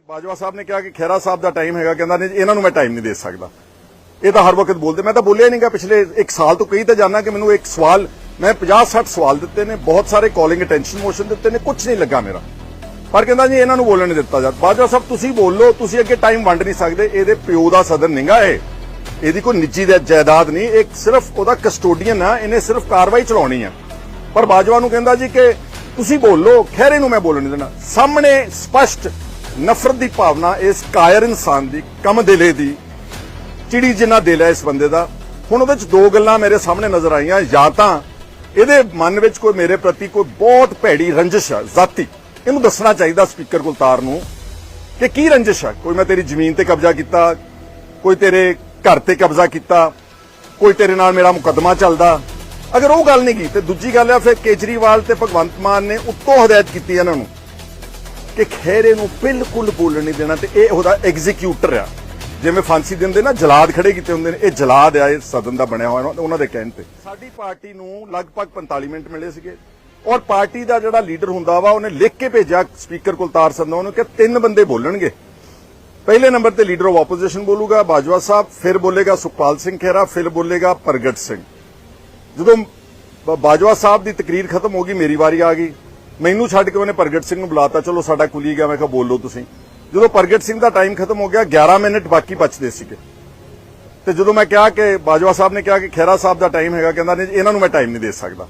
ਬਾਜਵਾ ਸਾਹਿਬ ਨੇ ਕਿਹਾ ਕਿ ਖੈਰਾ ਸਾਹਿਬ ਦਾ ਟਾਈਮ ਹੈਗਾ, ਕਹਿੰਦਾ ਨਹੀਂ ਇਹਨਾਂ ਨੂੰ ਮੈਂ ਟਾਈਮ ਨਹੀਂ ਦੇ ਸਕਦਾ। ਇਹ ਤਾਂ ਹਰ ਵਕਤ ਬੋਲਦੇ, ਮੈਂ ਤਾਂ ਬੋਲਿਆ ਨਹੀਂਗਾ ਪਿਛਲੇ 1 ਸਾਲ ਤੋਂ ਕਹੀ ਤਾਂ ਜਾਣਾ ਕਿ ਮੈਨੂੰ ਇੱਕ ਸਵਾਲ, ਮੈਂ 50 60 ਸਵਾਲ ਦਿੱਤੇ ਨੇ, ਬਹੁਤ ਸਾਰੇ ਕਾਲਿੰਗ ਅਟੈਂਸ਼ਨ ਮੋਸ਼ਨ ਦਿੱਤੇ ਨੇ ਕੁਝ ਨਹੀਂ ਲੱਗਾ ਮੇਰਾ। ਪਰ ਕਹਿੰਦਾ ਜੀ, ਇਹਨਾਂ ਨੂੰ ਬੋਲਣ ਨਹੀਂ ਦਿੱਤਾ ਜਾ ਬਾਜਵਾ ਸਾਹਿਬ, ਤੁਸੀਂ ਬੋਲੋ ਤੁਸੀਂ ਅੱਗੇ ਟਾਈਮ ਵੰਡ ਨਹੀਂ ਸਕਦੇ, ਇਹਦੇ ਪਿਓ ਦਾ ਸਦਨ ਨਹੀਂਗਾ ਇਹ ਇਹਦੀ ਕੋਈ ਨਿੱਜੀ ਦਾ ਜਾਇਦਾਦ ਨਹੀਂ, ਇਹ ਸਿਰਫ ਉਹਦਾ ਕਸਟੋਡੀਅਨ ਆ, ਇਹਨੇ ਸਿਰਫ ਕਾਰਵਾਈ ਚਲਾਉਣੀ ਆ। ਪਰ ਬਾਜਵਾ ਨੂੰ ਕਹਿੰਦਾ ਜੀ ਕਿ ਤੁਸੀਂ ਬੋਲੋ ਖਹਿਰੇ ਨੂੰ ਮੈਂ ਬੋਲਣ ਨਹੀਂ ਦੇਣਾ। ਸਾਹਮਣੇ ਸਪਸ਼ਟ ਨਫ਼ਰਤ ਦੀ ਭਾਵਨਾ ਇਸ ਕਾਇਰ ਇਨਸਾਨ ਦੀ, ਕਮ ਦਿਲੇ ਦੀ, ਚਿੜੀ ਜਿੰਨਾ ਦਿਲ ਹੈ ਇਸ ਬੰਦੇ ਦਾ। ਹੁਣ ਉਹਦੇ ਚ ਦੋ ਗੱਲਾਂ ਮੇਰੇ ਸਾਹਮਣੇ ਨਜ਼ਰ ਆਈਆਂ, ਜਾਂ ਤਾਂ ਇਹਦੇ ਮਨ ਵਿੱਚ ਕੋਈ ਮੇਰੇ ਪ੍ਰਤੀ ਕੋਈ ਬਹੁਤ ਭੈੜੀ ਰੰਜਿਸ਼ ਹੈ ਜ਼ਾਤੀ। ਇਹਨੂੰ ਦੱਸਣਾ ਚਾਹੀਦਾ ਸਪੀਕਰ ਗੁਲਤਾਰ ਨੂੰ ਕਿ ਕੀ ਰੰਜਿਸ਼ ਹੈ ਕੋਈ ਮੈਂ ਤੇਰੀ ਜ਼ਮੀਨ ਤੇ ਕਬਜ਼ਾ ਕੀਤਾ, ਕੋਈ ਤੇਰੇ ਘਰ ਤੇ ਕਬਜ਼ਾ ਕੀਤਾ, ਕੋਈ ਤੇਰੇ ਨਾਲ ਮੇਰਾ ਮੁਕੱਦਮਾ ਚੱਲਦਾ। ਅਗਰ ਉਹ ਗੱਲ ਨਹੀਂ ਕੀ ਤੇ ਦੂਜੀ ਗੱਲ ਹੈ ਫਿਰ ਕੇਜਰੀਵਾਲ ਤੇ ਭਗਵੰਤ ਮਾਨ ਨੇ ਉੱਤੋਂ ਹਦਾਇਤ ਕੀਤੀ ਇਹਨਾਂ ਨੂੰ। ਕਿ ਖਹਿਰੇ ਨੂੰ ਬਿਲਕੁਲ ਬੋਲਣ ਨਹੀਂ ਦੇਣਾ ਤੇ ਇਹ ਉਹਦਾ ਐਗਜ਼ੀਕਿਊਟਰ ਆ। ਜਿਵੇਂ ਫਾਂਸੀ ਦਿੰਦੇ ਨਾ, ਜਲਾਦ ਖੜੇ ਕੀਤੇ ਹੁੰਦੇ ਨੇ, ਇਹ ਜਲਾਦ ਆ, ਇਹ ਸਦਨ ਦਾ ਬਣਿਆ ਹੋਇਆ, ਉਹਨਾਂ ਦੇ ਕਹਿਣ ਤੇ। ਸਾਡੀ ਪਾਰਟੀ ਨੂੰ ਲਗਭਗ 45 ਮਿੰਟ ਮਿਲੇ ਸੀਗੇ। ਔਰ ਪਾਰਟੀ ਦਾ ਜਿਹੜਾ ਲੀਡਰ ਹੁੰਦਾ ਵਾ, ਉਹਨੇ ਲਿਖ ਕੇ ਭੇਜਿਆ ਸਪੀਕਰ ਕੁਲਤਾਰ ਸੰਧਵਾ ਨੂੰ ਕਿ ਤਿੰਨ ਬੰਦੇ ਬੋਲਣਗੇ। ਪਹਿਲੇ ਨੰਬਰ ਤੇ ਲੀਡਰ ਆਫ ਆਪੋਜੀਸ਼ਨ ਬੋਲੂਗਾ ਬਾਜਵਾ ਸਾਹਿਬ, ਫਿਰ ਬੋਲੇਗਾ ਸੁਖਪਾਲ ਸਿੰਘ ਖਹਿਰਾ, ਫਿਰ ਬੋਲੇਗਾ ਪ੍ਰਗਟ ਸਿੰਘ। ਜਦੋਂ ਬਾਜਵਾ ਸਾਹਿਬ ਦੀ ਤਕਰੀਰ ਖਤਮ ਹੋ ਗਈ, ਮੇਰੀ ਵਾਰੀ ਆ ਗਈ। ਮੈਨੂੰ ਛੱਡ ਕੇ ਉਹਨੇ ਪ੍ਰਗਟ ਸਿੰਘ ਨੂੰ ਬੁਲਾਤਾ, ਚਲੋ ਸਾਡਾ ਕੁਲੀਗ ਆ ਮੈਂ ਕਿਹਾ ਬੋਲੋ ਤੁਸੀਂ। ਜਦੋਂ ਪ੍ਰਗਟ ਸਿੰਘ ਦਾ ਟਾਈਮ ਖਤਮ ਹੋ ਗਿਆ 11 ਮਿੰਟ ਬਾਕੀ ਬਚਦੇ ਸੀਗੇ। ਤੇ ਜਦੋਂ ਮੈਂ ਕਿਹਾ ਕਿ ਬਾਜਵਾ ਸਾਹਿਬ ਨੇ ਕਿਹਾ ਕਿ ਖੈਰਾ ਸਾਹਿਬ ਦਾ ਟਾਈਮ ਹੈਗਾ, ਕਹਿੰਦਾ ਨਹੀਂ, ਇਹਨਾਂ ਨੂੰ ਮੈਂ ਟਾਈਮ ਨਹੀਂ ਦੇ ਸਕਦਾ।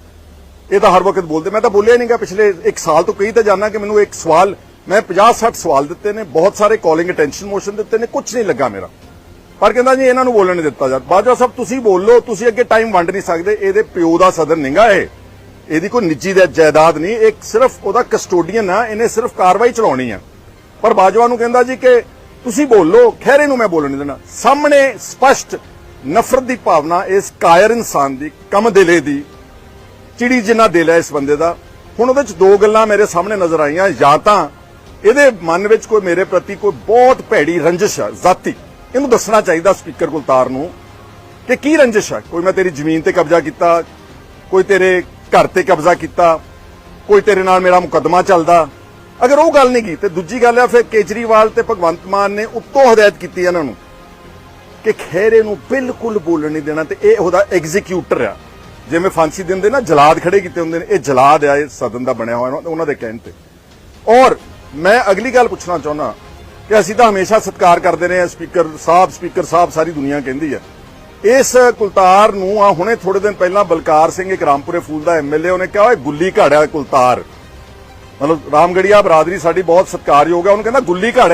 ਇਹ ਤਾਂ ਹਰ ਵਕਤ ਬੋਲਦੇ, ਮੈਂ ਤਾਂ ਬੋਲਿਆ ਨਹੀਂਗਾ ਪਿਛਲੇ 1 ਸਾਲ ਤੋਂ ਕਈ ਤਾਂ ਜਾਣਾ ਕਿ ਮੈਨੂੰ ਇੱਕ ਸਵਾਲ, ਮੈਂ 50 60 ਸਵਾਲ ਦਿੱਤੇ ਨੇ, ਬਹੁਤ ਸਾਰੇ ਕਾਲਿੰਗ ਅਟੈਂਸ਼ਨ ਮੋਸ਼ਨ ਦਿੱਤੇ ਨੇ ਕੁਝ ਨਹੀਂ ਲੱਗਾ ਮੇਰਾ। ਪਰ ਕਹਿੰਦਾ ਜੀ, ਇਹਨਾਂ ਨੂੰ ਬੋਲਣ ਨਹੀਂ ਦਿੱਤਾ ਜਾ ਬਾਜਵਾ ਸਾਹਿਬ, ਤੁਸੀਂ ਬੋਲੋ, ਤੁਸੀਂ ਅੱਗੇ ਟਾਈਮ ਵੰਡ ਨਹੀਂ ਸਕਦੇ, ਇਹਦੇ ਪਿਓ ਦਾ ਸਦਨ ਨਹੀਂਗਾ ਇਹ। ਇਹਦੀ ਕੋਈ ਨਿੱਜੀ ਦਾ ਜਾਇਦਾਦ ਨਹੀਂ, ਇਹ ਸਿਰਫ ਉਹਦਾ ਕਸਟੋਡੀਅਨ ਆ, ਇਹਨੇ ਸਿਰਫ ਕਾਰਵਾਈ ਚਲਾਉਣੀ ਆ। ਪਰ ਬਾਜਵਾ ਨੂੰ ਕਹਿੰਦਾ ਜੀ ਕਿ ਤੁਸੀਂ ਬੋਲੋ, ਖਹਿਰੇ ਨੂੰ ਮੈਂ ਬੋਲਣ ਨਹੀਂ ਦੇਣਾ। ਸਾਹਮਣੇ ਸਪਸ਼ਟ ਨਫ਼ਰਤ ਦੀ ਭਾਵਨਾ ਇਸ ਕਾਇਰ ਇਨਸਾਨ ਦੀ, ਕਮ ਦਿਲੇ ਦੀ, ਚਿੜੀ ਜਿੰਨਾ ਦਿਲ ਹੈ ਇਸ ਬੰਦੇ ਦਾ। ਹੁਣ ਉਹਦੇ ਚ ਦੋ ਗੱਲਾਂ ਮੇਰੇ ਸਾਹਮਣੇ ਨਜ਼ਰ ਆਈਆਂ, ਜਾਂ ਤਾਂ ਇਹਦੇ ਮਨ ਵਿੱਚ ਕੋਈ ਮੇਰੇ ਪ੍ਰਤੀ ਕੋਈ ਬਹੁਤ ਭੈੜੀ ਰੰਜਿਸ਼ ਹੈ ਜ਼ਾਤੀ। ਇਹਨੂੰ ਦੱਸਣਾ ਚਾਹੀਦਾ ਸਪੀਕਰ ਕੁਲਤਾਰ ਨੂੰ ਕਿ ਕੀ ਰੰਜਿਸ਼ ਹੈ ਕੋਈ ਮੈਂ ਤੇਰੀ ਜ਼ਮੀਨ ਤੇ ਕਬਜ਼ਾ ਕੀਤਾ, ਕੋਈ ਤੇਰੇ ਘਰ ਤੇ ਕਬਜ਼ਾ ਕੀਤਾ, ਕੋਈ ਤੇਰੇ ਨਾਲ ਮੇਰਾ ਮੁਕੱਦਮਾ ਚੱਲਦਾ। ਅਗਰ ਉਹ ਗੱਲ ਨਹੀਂ ਕੀ ਤੇ ਦੂਜੀ ਗੱਲ ਹੈ ਫਿਰ ਕੇਜਰੀਵਾਲ ਤੇ ਭਗਵੰਤ ਮਾਨ ਨੇ ਉੱਤੋਂ ਹਦਾਇਤ ਕੀਤੀ ਇਹਨਾਂ ਨੂੰ ਕਿ ਖਹਿਰੇ ਨੂੰ ਬਿਲਕੁਲ ਬੋਲਣ ਨਹੀਂ ਦੇਣਾ, ਤੇ ਇਹ ਉਹਦਾ ਐਗਜ਼ੀਕਿਊਟਰ ਆ। ਜਿਵੇਂ ਫਾਂਸੀ ਦਿੰਦੇ ਨਾ, ਜਲਾਦ ਖੜੇ ਕੀਤੇ ਹੁੰਦੇ ਨੇ, ਇਹ ਜਲਾਦ ਆ, ਇਹ ਸਦਨ ਦਾ ਬਣਿਆ ਹੋਇਆ ਉਹਨਾਂ ਦੇ ਕਹਿਣ ਤੇ। ਔਰ ਮੈਂ ਅਗਲੀ ਗੱਲ ਪੁੱਛਣਾ ਚਾਹੁੰਦਾ ਕਿ ਅਸੀਂ ਤਾਂ ਹਮੇਸ਼ਾ ਸਤਿਕਾਰ ਕਰਦੇ ਰਹੇ ਹਾਂ ਸਪੀਕਰ ਸਾਹਿਬ ਸਪੀਕਰ ਸਾਹਿਬ ਸਾਰੀ ਦੁਨੀਆ ਕਹਿੰਦੀ ਹੈ ਇਸ ਕੁਲਤਾਰ ਨੂੰ ਆ ਹੁਣੇ ਥੋੜੇ ਦਿਨ ਪਹਿਲਾਂ ਬਲਕਾਰ ਸਿੰਘ ਇੱਕ ਰਾਮਪੁਰੇ ਫੂਲ ਦਾ ਐਮਐਲਏ ਉਹਨੇ ਕਿਹਾ, ਓਏ, ਗੁੱਲੀ ਘਾੜਿਆ ਕੁਲਤਾਰ। ਮਤਲਬ ਰਾਮਗੜੀਆ ਬਰਾਦਰੀ ਸਾਡੀ ਬਹੁਤ ਸਤਿਕਾਰਯੋਗ ਹੈ। ਉਹਨੂੰ ਕਹਿੰਦਾ, ਗੁੱਲੀ ਘਾੜਿਆ